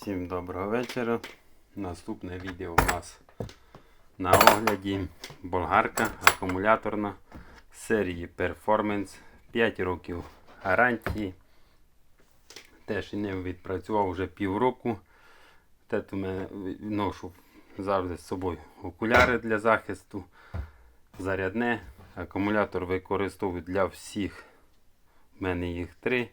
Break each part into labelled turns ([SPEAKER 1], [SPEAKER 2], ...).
[SPEAKER 1] Всім доброго вечора. Наступне відео у нас на огляді болгарка акумуляторна серії Performance 5 років гарантії. Теж ним відпрацював вже півроку. Тут у мене ношу завжди з собою окуляри для захисту, зарядне. Акумулятор використовую для всіх. У мене їх три.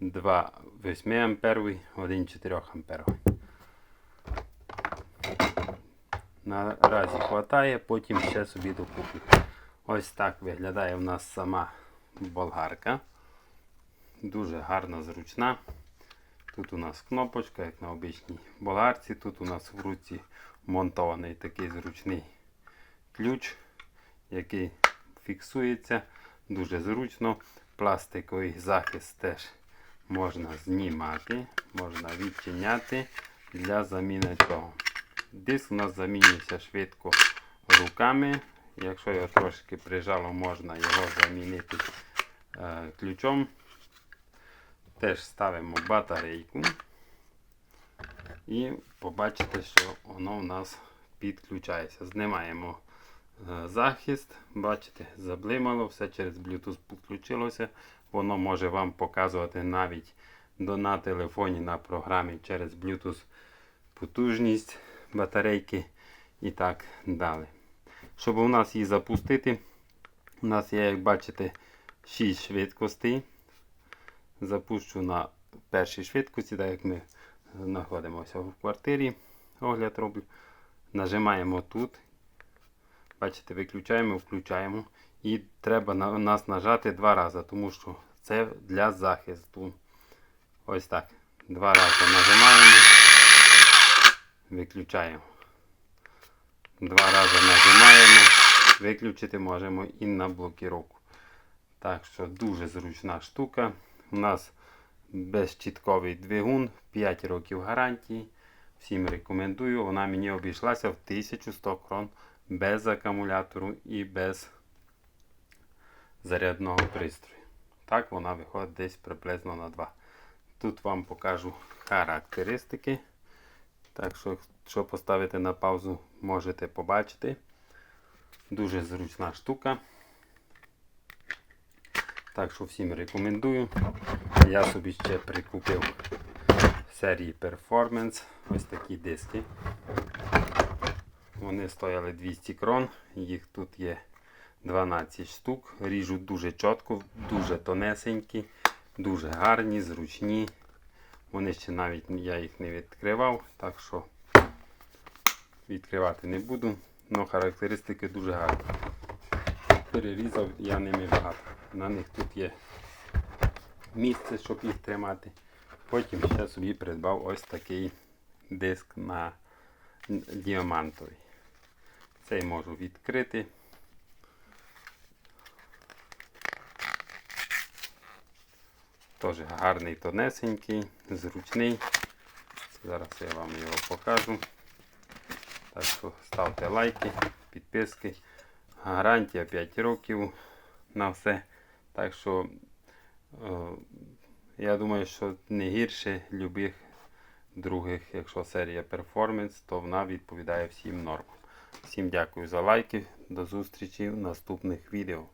[SPEAKER 1] Два 8 амперовий, один 4 амперовий. Наразі хватає, потім ще собі докуплю. Ось так виглядає в нас сама болгарка. Дуже гарна, зручна. Тут у нас кнопочка, як на обичній болгарці. Тут у нас в руці монтований такий зручний ключ, який фіксується дуже зручно. Пластиковий захист теж можна знімати, можна відчиняти для заміни того. Диск у нас замінюється швидко руками. Якщо його трошки прижало, можна його замінити е, ключом. Теж ставимо батарейку і побачите, що воно у нас підключається. Знімаємо е, захист, бачите, заблимало, все через Bluetooth підключилося. Воно може вам показувати навіть на телефоні на програмі через Bluetooth потужність батарейки і так далі. Щоб у нас її запустити, у нас є, як бачите, 6 швидкостей. Запущу на першій швидкості, так як ми знаходимося в квартирі. Огляд роблю. Нажимаємо тут. Бачите, виключаємо, включаємо. І треба на нас нажати два рази, тому що це для захисту. Ось так. Два рази нажимаємо, виключаємо. Два рази нажимаємо, виключити можемо і на блокіровку. Так що дуже зручна штука. У нас безчітковий двигун, 5 років гарантії. Всім рекомендую. Вона мені обійшлася в 1100 крон без акумулятору і без зарядного пристрою. Так вона виходить десь приблизно на 2. Тут вам покажу характеристики. Так що, якщо поставити на паузу, можете побачити. Дуже зручна штука. Так що всім рекомендую. Я собі ще прикупив серії Performance ось такі диски. Вони стояли 200 крон, їх тут є 12 штук. Ріжуть дуже чітко, дуже тонесенькі, дуже гарні, зручні. Вони ще навіть я їх не відкривав, так що відкривати не буду. але характеристики дуже гарні. Перерізав я ними багато. На них тут є місце, щоб їх тримати. Потім ще собі придбав ось такий диск на діамантовий. Цей можу відкрити. Теж гарний, тонесенький, зручний. Зараз я вам його покажу. Так що ставте лайки, підписки. Гарантія 5 років на все. Так що е, я думаю, що не гірше любих других, якщо серія Performance, то вона відповідає всім нормам. Всім дякую за лайки. До зустрічі в наступних відео.